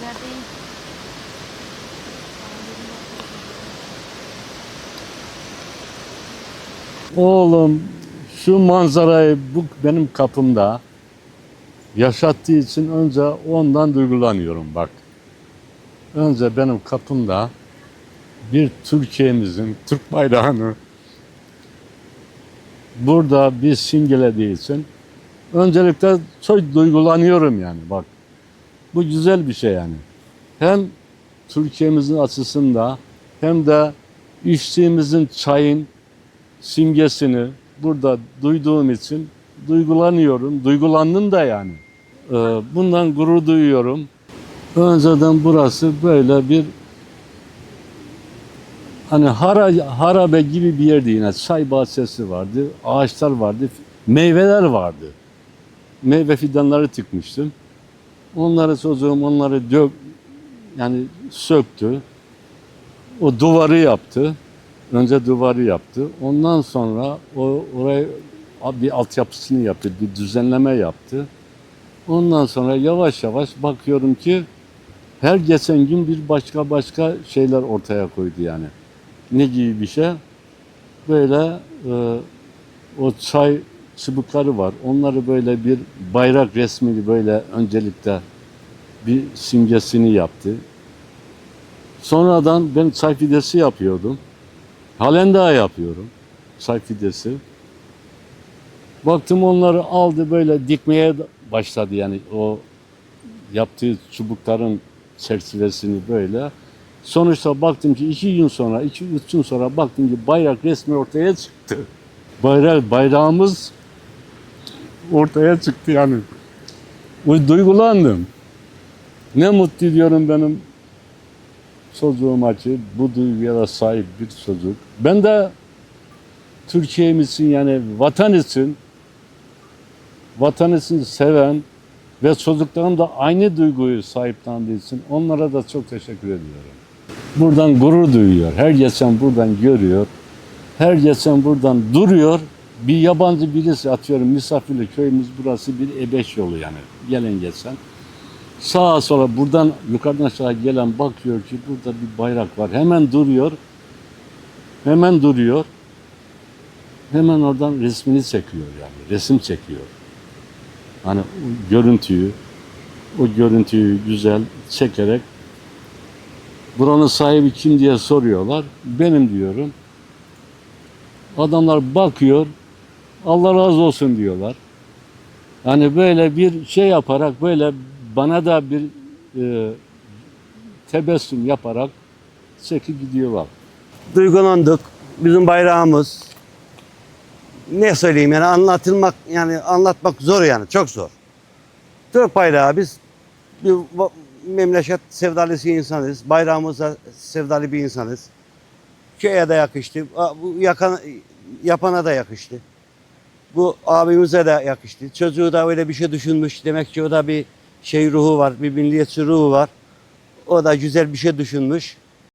kadar. Oğlum şu manzarayı bu benim kapımda yaşattığı için önce ondan duygulanıyorum bak. Önce benim kapımda bir Türkiye'mizin Türk bayrağını burada bir simgelediği için öncelikle çok duygulanıyorum yani bak. Bu güzel bir şey yani. Hem Türkiye'mizin açısında hem de içtiğimizin çayın simgesini burada duyduğum için duygulanıyorum. Duygulandım da yani. Ee, Bundan gurur duyuyorum. Önceden burası böyle bir hani hara, harabe gibi bir yerdi yine. Çay bahçesi vardı, ağaçlar vardı, meyveler vardı. Meyve fidanları tıkmıştım. Onları çocuğum onları dök, yani söktü. O duvarı yaptı. Önce duvarı yaptı. Ondan sonra o oraya bir altyapısını yaptı, bir düzenleme yaptı. Ondan sonra yavaş yavaş bakıyorum ki her geçen gün bir başka başka şeyler ortaya koydu yani. Ne gibi bir şey? Böyle e, o çay çubukları var. Onları böyle bir bayrak resmini böyle öncelikle bir simgesini yaptı. Sonradan ben çay fidesi yapıyordum. Halen daha yapıyorum çay fidesi. Baktım onları aldı böyle dikmeye başladı yani o yaptığı çubukların çerçevesini böyle. Sonuçta baktım ki iki gün sonra, iki üç gün sonra baktım ki bayrak resmi ortaya çıktı. Bayrak, bayrağımız ortaya çıktı yani. O duygulandım. Ne mutlu diyorum benim çocuğuma ki bu duyguya da sahip bir çocuk. Ben de Türkiye'm için yani vatan için vatan için seven ve çocuklarım da aynı duyguyu sahiplendiği için onlara da çok teşekkür ediyorum. Buradan gurur duyuyor. Her geçen buradan görüyor. Her geçen buradan duruyor. Bir yabancı birisi atıyorum misafirli köyümüz burası bir ebeş yolu yani. Gelen geçen. Sağa sola buradan yukarıdan aşağı gelen bakıyor ki burada bir bayrak var. Hemen duruyor. Hemen duruyor. Hemen oradan resmini çekiyor yani. Resim çekiyor. Hani görüntüyü, o görüntüyü güzel çekerek buranın sahibi kim diye soruyorlar. Benim diyorum. Adamlar bakıyor. Allah razı olsun diyorlar. Hani böyle bir şey yaparak böyle bana da bir e, tebessüm yaparak çekip gidiyorlar. duygulandık. Bizim bayrağımız. Ne söyleyeyim yani anlatılmak yani anlatmak zor yani çok zor. Türk bayrağı biz bir memleket sevdalısı insanız. Bayrağımıza sevdalı bir insanız. Köye de yakıştı. Bu yakan, yapana da yakıştı. Bu abimize de yakıştı. Çocuğu da öyle bir şey düşünmüş. Demek ki o da bir şey ruhu var. Bir milliyetçi ruhu var. O da güzel bir şey düşünmüş.